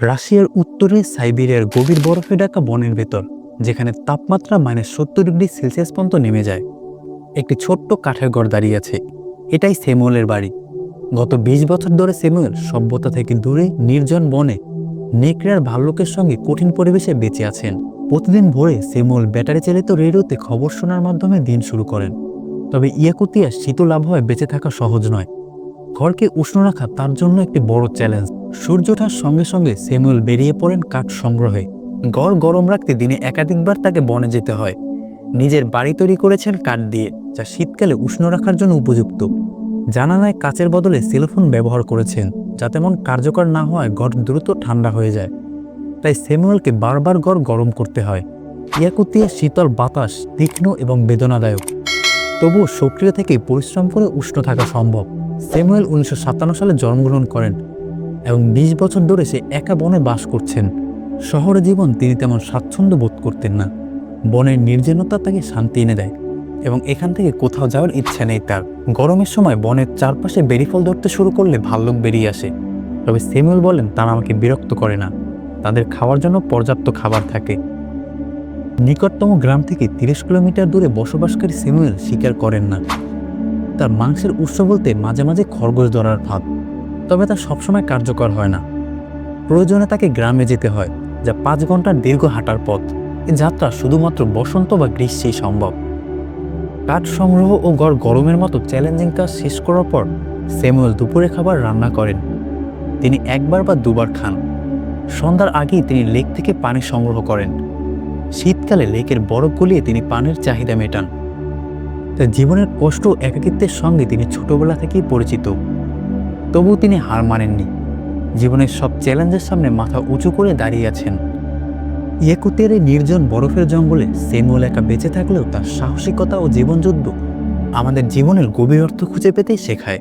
রাশিয়ার উত্তরে সাইবেরিয়ার গভীর বরফে ঢাকা বনের ভেতর, যেখানে তাপমাত্রা মাইনাস সত্তর ডিগ্রি সেলসিয়াস পর্যন্ত নেমে যায়। একটি ছোট্ট কাঠের ঘর দাঁড়িয়ে আছে। এটাই সেমুয়েলের বাড়ি। গত ২০ বছর ধরে সেমুয়েল সভ্যতা থেকে দূরে, নির্জন বনে নেকড়ার ভাল্লুকের সঙ্গে কঠিন পরিবেশে বেঁচে আছেন। প্রতিদিন ভোরে সেমুয়েল ব্যাটারি চালিত রেডিওতে খবর শোনার মাধ্যমে দিন শুরু করেন। তবে ইয়াকুতিয়া শীতল আবহাওয়ায় বেঁচে থাকা সহজ নয়। ঘরকে উষ্ণ রাখা তার জন্য একটি বড় চ্যালেঞ্জ সূর্য ওঠার সঙ্গে সঙ্গে স্যামুয়েল বেরিয়ে পড়েন কাঠ সংগ্রহে। গড় গরম রাখতে দিনে একাধিকবার তাকে বনে যেতে হয়। নিজের বাড়ি তৈরি করেছেন কাঠ দিয়ে, যা শীতকালে উষ্ণ রাখার জন্য উপযুক্ত। জানালায় কাচের বদলে সেলফোন ব্যবহার করেছেন, যাতে মন কার্যকর না হওয়ায় ঘর দ্রুত ঠান্ডা হয়ে যায়। তাই স্যামুয়েলকে বারবার গড় গরম করতে হয়। ইয়াকুতিয়া শীতল বাতাস তীক্ষ্ণ এবং বেদনাদায়ক। তবুও সক্রিয় থেকে পরিশ্রম করে উষ্ণ থাকা সম্ভব। স্যামুয়েল উনিশশো সাতান্ন সালে জন্মগ্রহণ করেন। এবং বিশ বছর ধরে সে একা বনে বাস করছেন। শহরে জীবন তিনি তেমন স্বাচ্ছন্দ্য বোধ করতেন না। বনের নির্জনতা তাকে শান্তি এনে দেয় এবং এখান থেকে কোথাও যাওয়ার ইচ্ছা নেই তার। গরমের সময় বনের চারপাশে বেরিফল ধরতে শুরু করলে ভাল্লুক বেরিয়ে আসে। তবে স্যামুয়েল বলেন, তারা আমাকে বিরক্ত করে না। তাদের খাওয়ার জন্য পর্যাপ্ত খাবার থাকে। নিকটতম গ্রাম থেকে তিরিশ কিলোমিটার দূরে বসবাসকারী স্যামুয়েল স্বীকার করেন না। তার মাংসের উৎস বলতে মাঝে মাঝে খরগোশ ধরার ভাব তবে তা সবসময় কার্যকর হয় না। প্রয়োজনে তাকে গ্রামে যেতে হয়, যা পাঁচ ঘণ্টার দীর্ঘ হাঁটার পথ। এ যাত্রা শুধুমাত্র বসন্ত বা গ্রীষ্মেই সম্ভব। কাঠ সংগ্রহ ও গড় গরমের মতো চ্যালেঞ্জিং কাজ শেষ করার পর স্যামুয়েল দুপুরে খাবার রান্না করেন। তিনি একবার বা দুবার খান। সন্ধ্যার আগেই তিনি লেক থেকে পানি সংগ্রহ করেন। শীতকালে লেকের বরফ গলিয়ে তিনি পানির চাহিদা মেটান। তার জীবনের কষ্ট একাকিত্বের সঙ্গে তিনি ছোটবেলা থেকেই পরিচিত। তবুও তিনি হার মানেননি। জীবনের সব চ্যালেঞ্জের সামনে মাথা উঁচু করে দাঁড়িয়ে আছেন। ইয়েকুতের এই নির্জন বরফের জঙ্গলে সেমুয়েল একা বেঁচে থাকলেও তার সাহসিকতা ও জীবনযুদ্ধ আমাদের জীবনের গভীর অর্থ খুঁজে পেতেই শেখায়।